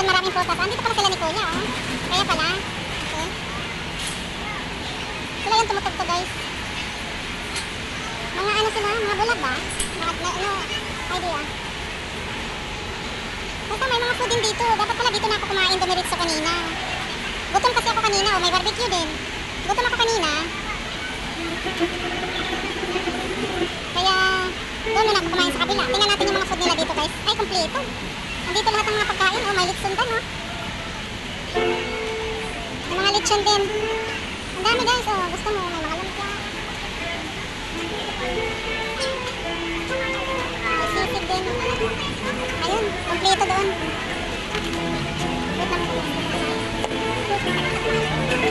Nandun maraming prutas. Andito pala sila ni Kuya, oh. Kaya pala. Okay. Sila yung tumutugtog, guys. Mga ano sila, mga bulag ba? Mga, na, ano, idea. Basta may mga food din dito. Dapat pala dito na ako kumain dumiritso kanina. Gutom kasi ako kanina, oh, may barbecue din. Gutom ako kanina. Kaya, doon muna ako kumain sa kabila. Tingnan natin yung mga food nila dito, guys. Ay, kompleto. Nandito lahat ng mga pagkain. Oh, may litson din, oh. May mga litson din. Ang dami, guys. Oh, gusto mo, may mga lumpia. May sisig din. Ayun, kompleto doon. Lang.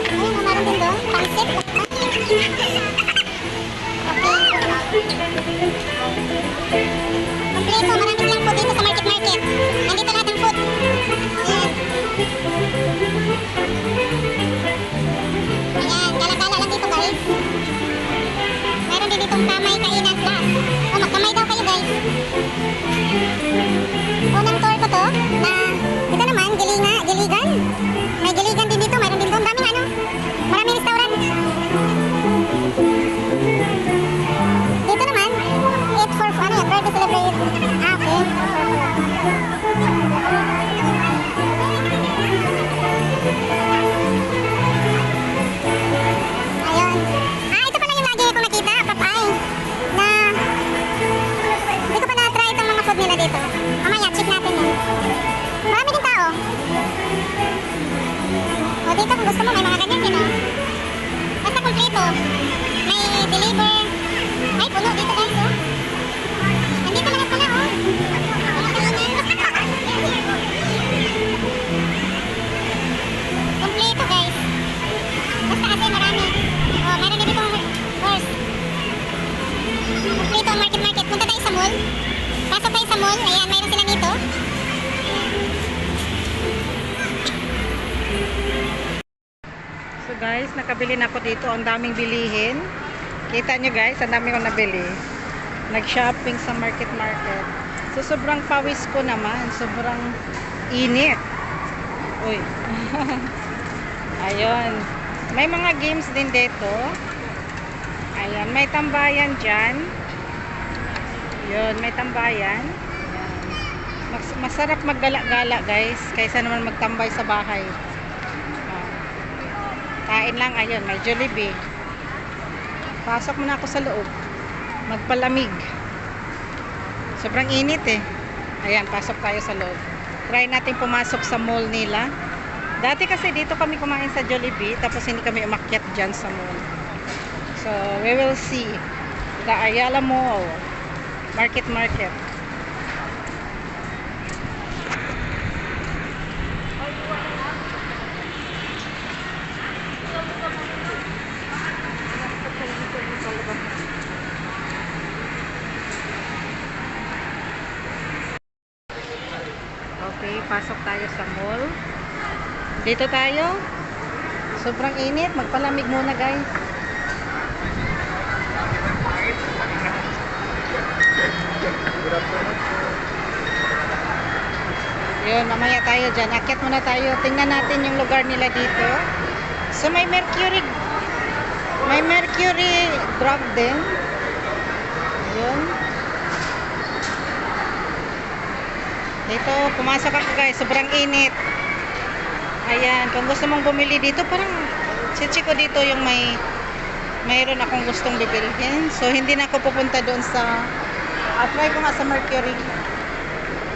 Ayun, oh, meron din doon. Pansit. Okay. Kompleto, marami silang food dito sa Ang market market. Punta tayo sa mall. Pasok tayo sa mall. Ayan, mayroon sila dito. So guys, nakabili na ako dito. Ang daming bilihin. Kita nyo guys, ang dami kong nabili. Nag-shopping sa market market. So sobrang pawis ko naman. Sobrang init. Uy. Ayun. May mga games din dito. Ayan. May tambayan dyan. Yun. May tambayan. Ayan. Mas- masarap maggala-gala guys. Kaysa naman magtambay sa bahay. Ah. Kain lang, ayun, may Jollibee. Pasok muna ako sa loob. Magpalamig. Sobrang init eh. Ayan, pasok tayo sa loob. Try natin pumasok sa mall nila. Dati kasi dito kami kumain sa Jollibee, tapos hindi kami umakyat dyan sa mall. So, we will see. The Ayala Mall. Market Market. Okay, pasok tayo sa mall. Dito tayo. Sobrang init. Magpalamig muna, guys. Yun, mamaya tayo dyan. Akyat muna tayo. Tingnan natin yung lugar nila dito. So, may mercury may mercury drug din. Yun. Dito, pumasok ako guys. Sobrang init. Ayan, kung gusto mong bumili dito, parang chichi ko dito yung may mayroon akong gustong bibilhin. So, hindi na ako pupunta doon sa ah, try ko nga sa Mercury.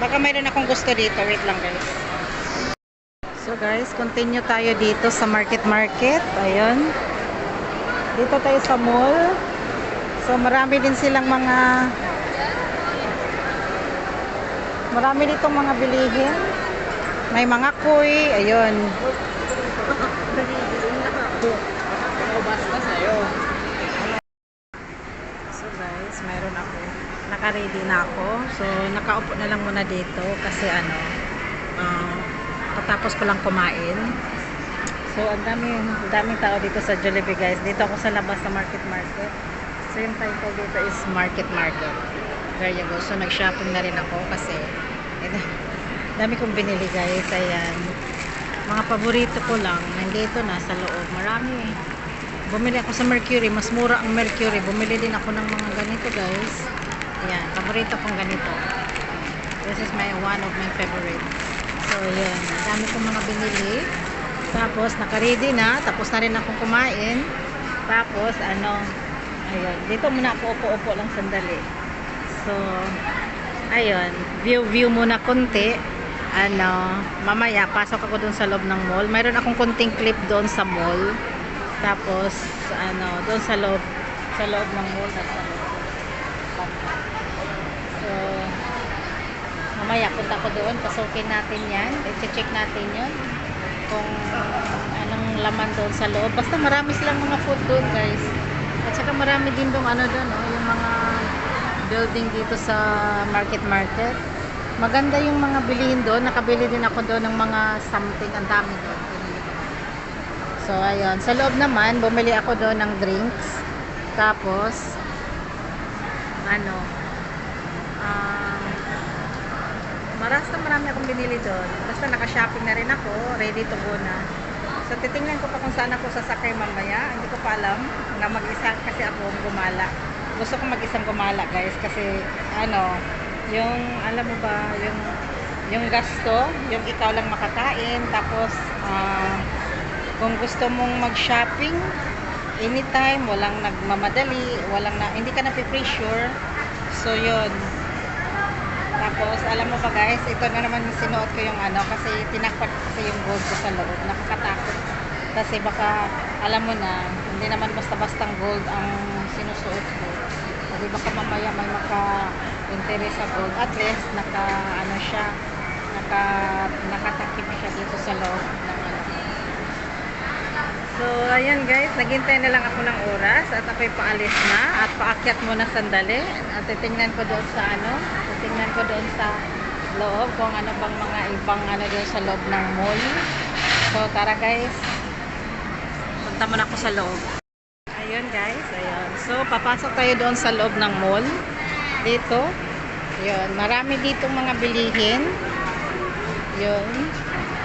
Baka mayroon akong gusto dito. Wait lang guys. So guys, continue tayo dito sa Market Market. Ayun. Dito tayo sa mall. So marami din silang mga marami ditong mga bilihin. May mga kuy, ayun. So guys, mayroon ako. Naka-ready na ako. So nakaupo na lang muna dito kasi ano, ah, katapos ko lang kumain. So ang daming, daming tao dito sa Jollibee guys. Dito ako sa labas sa Market Market. So yung title dito is Market Market. There you go. So nag-shopping na rin ako kasi eh, dami kong binili guys. Ayan. Mga paborito ko lang. Nandito na sa loob. Marami Bumili ako sa Mercury. Mas mura ang Mercury. Bumili din ako ng mga ganito guys. Ayan. Paborito kong ganito. This is my one of my favorite. So, yun. Dami kong mga binili. Tapos, naka-ready na. Tapos na rin akong kumain. Tapos, ano, ayun. Dito muna ako upo-upo lang sandali. So, ayun. View-view muna konti. Ano, mamaya, pasok ako dun sa loob ng mall. Mayroon akong konting clip doon sa mall. Tapos, ano, doon sa loob, sa loob ng mall. Loob. So, mamaya punta ko doon, pasukin natin yan. I-check natin yun. Kung anong laman doon sa loob. Basta marami silang mga food doon, guys. At saka marami din doon, ano doon, oh, yung mga building dito sa market market. Maganda yung mga bilihin doon. Nakabili din ako doon ng mga something. Ang dami doon. So, ayun. Sa loob naman, bumili ako doon ng drinks. Tapos, ano, ah, marasta marami akong binili doon. Basta naka-shopping na rin ako, ready to go na. So, titingnan ko pa kung saan ako sasakay mamaya. Hindi ko pa alam na mag-isa kasi ako gumala. Gusto ko mag-isang gumala, guys, kasi ano, yung, alam mo ba, yung, yung gasto, yung ikaw lang makakain, tapos, ah, kung gusto mong mag-shopping, anytime, walang nagmamadali, walang na, hindi ka na pressure So, yun. Tapos, alam mo ba guys, ito na naman yung sinuot ko yung ano, kasi tinakpat kasi yung gold ko sa loob. Nakakatakot. Kasi baka, alam mo na, hindi naman basta-bastang gold ang sinusuot ko. Kasi baka mamaya may maka-interest sa gold. At least, naka, ano siya, naka, nakatakip siya dito sa loob ng. So, ayan guys, naghintay na lang ako ng oras at ako'y paalis na at paakyat muna sandali at titingnan ko doon sa ano, titingnan ko doon sa loob kung ano bang mga ibang ano doon sa loob ng mall. So, tara guys, punta muna ako sa loob. Ayun guys, ayun. So, papasok tayo doon sa loob ng mall. Dito. Yun, marami dito mga bilihin. Yun.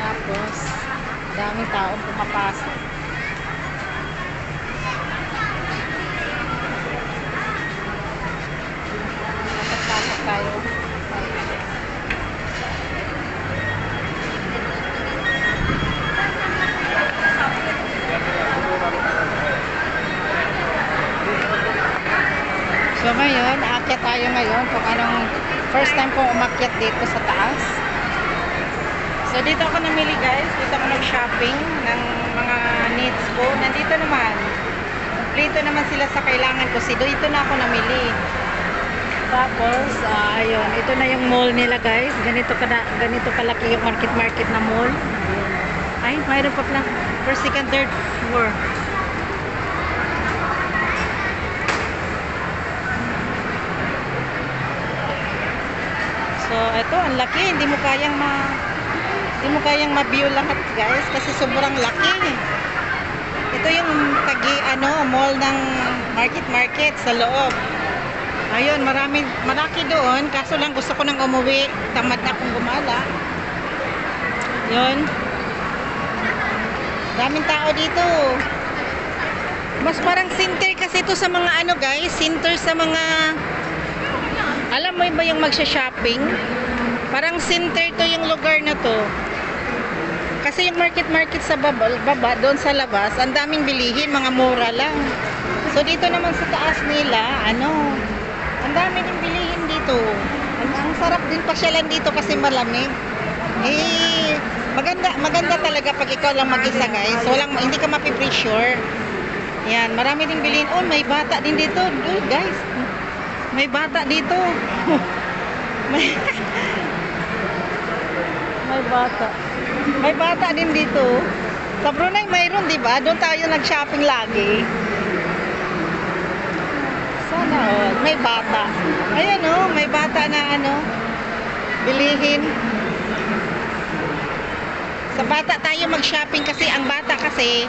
Tapos, daming taong pumapasok. Tayo. So ngayon, aakyat tayo ngayon kung anong first time kong umakyat dito sa taas. So dito ako namili guys, dito ako nag-shopping ng mga needs ko. Nandito naman, kompleto naman sila sa kailangan ko. Si dito na ako namili. Tapos, ah, ayun, ito na yung mall nila guys. Ganito, kada, ganito kalaki yung market-market na mall. Ay, mayroon pa pala. First, second, third floor. So, ito, ang laki. Hindi mo kayang ma... Hindi mo kayang ma-view lahat, guys. Kasi sobrang laki. Ito yung tagi, ano, mall ng market-market sa loob. Ayun, marami, malaki doon. Kaso lang gusto ko nang umuwi. Tamad na akong gumala. Yun. Daming tao dito. Mas parang center kasi ito sa mga ano guys. Center sa mga... Alam mo ba yung magsha-shopping? Parang center to yung lugar na to. Kasi yung market-market sa baba, baba, doon sa labas, ang daming bilihin, mga mura lang. So dito naman sa taas nila, ano, ang dami din bilihin dito. Ang, ang sarap din pasyalan dito kasi malamig. Eh, maganda, maganda talaga pag ikaw lang mag-isa guys. Walang, hindi ka mapipressure. Yan, marami ding bilihin. Oh, may bata din dito. Dude, guys. May bata dito. may, may bata. May bata din dito. Sa Brunei mayroon, di ba? Doon tayo nag-shopping lagi. All. May bata. Ayan oh, may bata na ano. Bilihin. Sa bata tayo mag-shopping kasi ang bata kasi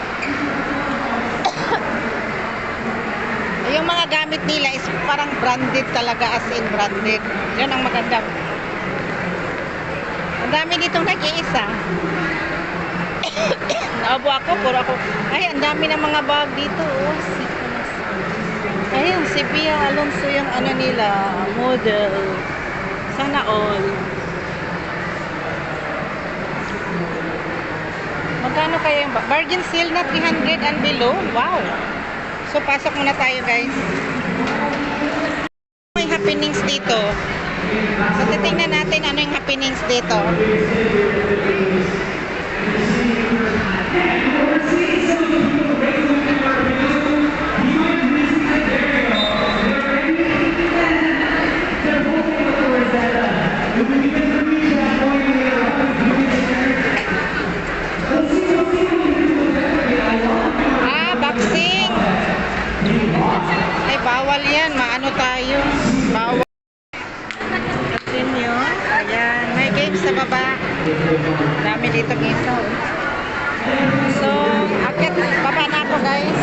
yung mga gamit nila is parang branded talaga as in branded. Yan ang maganda. Ang dami ditong nag-iisa. Naubo ako, puro ako. Ay, ang dami ng mga bag dito. Oh. Ayun, si Pia Alonso yung ano nila, model. Sana all. Magkano kaya yung ba- bargain sale na 300 and below? Wow! So, pasok muna tayo guys. May happenings dito. So, titingnan natin ano yung happenings dito. Bawal yan. Maano tayo. Bawal. Atin nyo. Ayan. May games sa baba. Dami dito isa. oh. So, akit. Baba na ako, guys.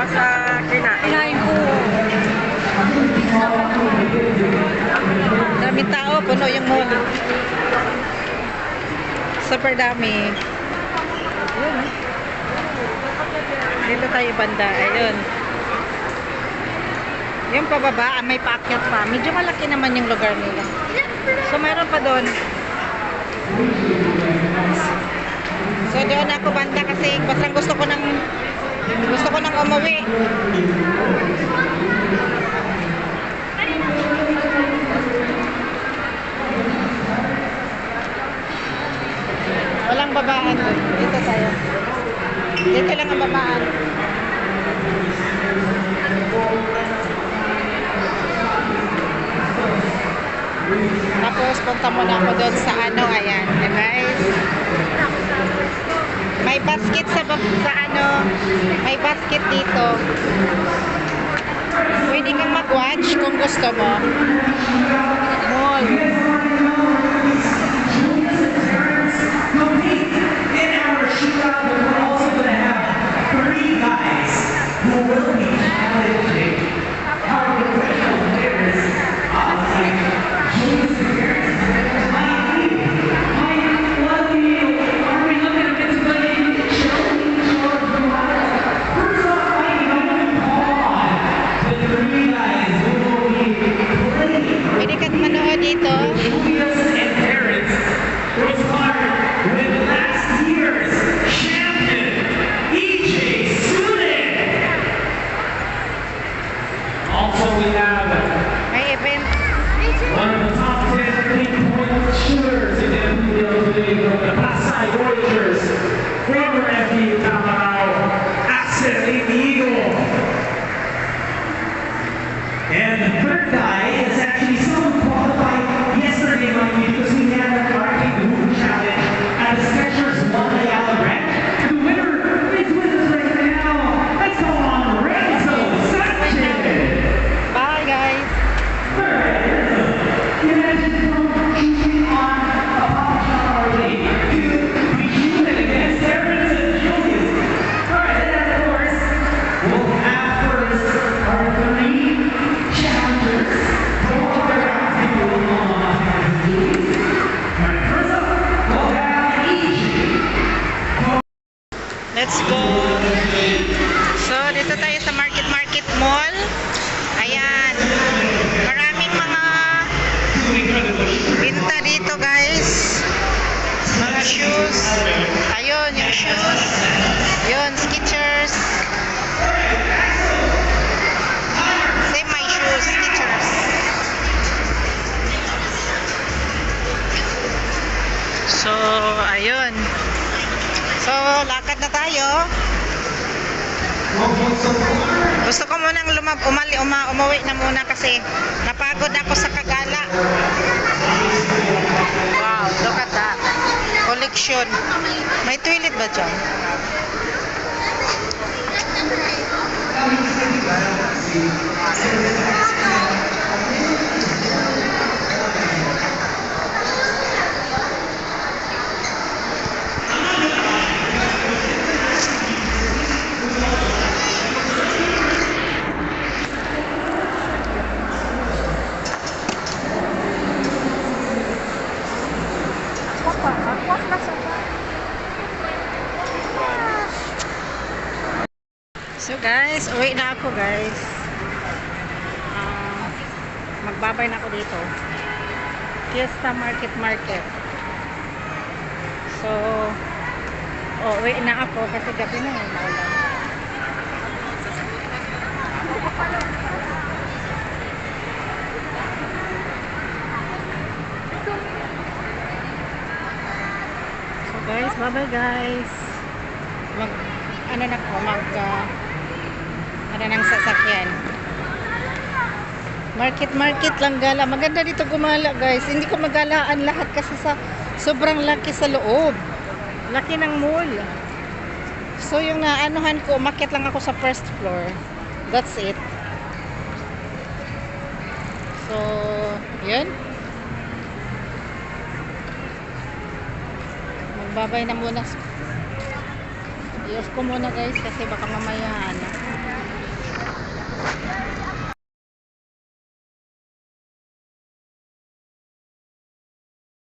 Masa kina. Kinain ko. Dami tao. Puno yung mall. Super dami. Ayun. Dito tayo banda. Ayun. Yung pababa, ah, may paakyat pa. Medyo malaki naman yung lugar nila. So, mayroon pa doon. So, doon ako banda kasi basta gusto ko ng gusto ko nang umuwi. Walang babaan. Dito tayo. Dito lang ang babaan. Tapos punta muna ako doon sa ano, ayan, eh, guys. May basket sa, bab- sa ano, may basket dito. Pwede kang mag-watch kung gusto mo. Will be dito. mall. Ayan. Maraming mga binta dito guys. Mga shoes. Ayun, yung shoes. Ayun, Skechers. Same my shoes, Skechers. So, ayun. So, lakad na tayo. Welcome to gusto ko munang lumab umali uma, umuwi na muna kasi napagod ako sa Kagala. Wow, look at that. Collection. May toilet ba dyan? So guys, uwi na ako guys. Ah, magbabay na ako dito. Fiesta Market Market. So, oh, uwi na ako kasi gabi na yung maulan. So guys, bye-bye guys. Mag, ano na ko, mag, ah, ano ng sasakyan. Market, market lang gala. Maganda dito gumala guys. Hindi ko magalaan lahat kasi sa sobrang laki sa loob. Laki ng mall. So yung naanuhan ko, umakyat lang ako sa first floor. That's it. So, yun. Magbabay na muna. I-off ko muna guys kasi baka mamaya ano.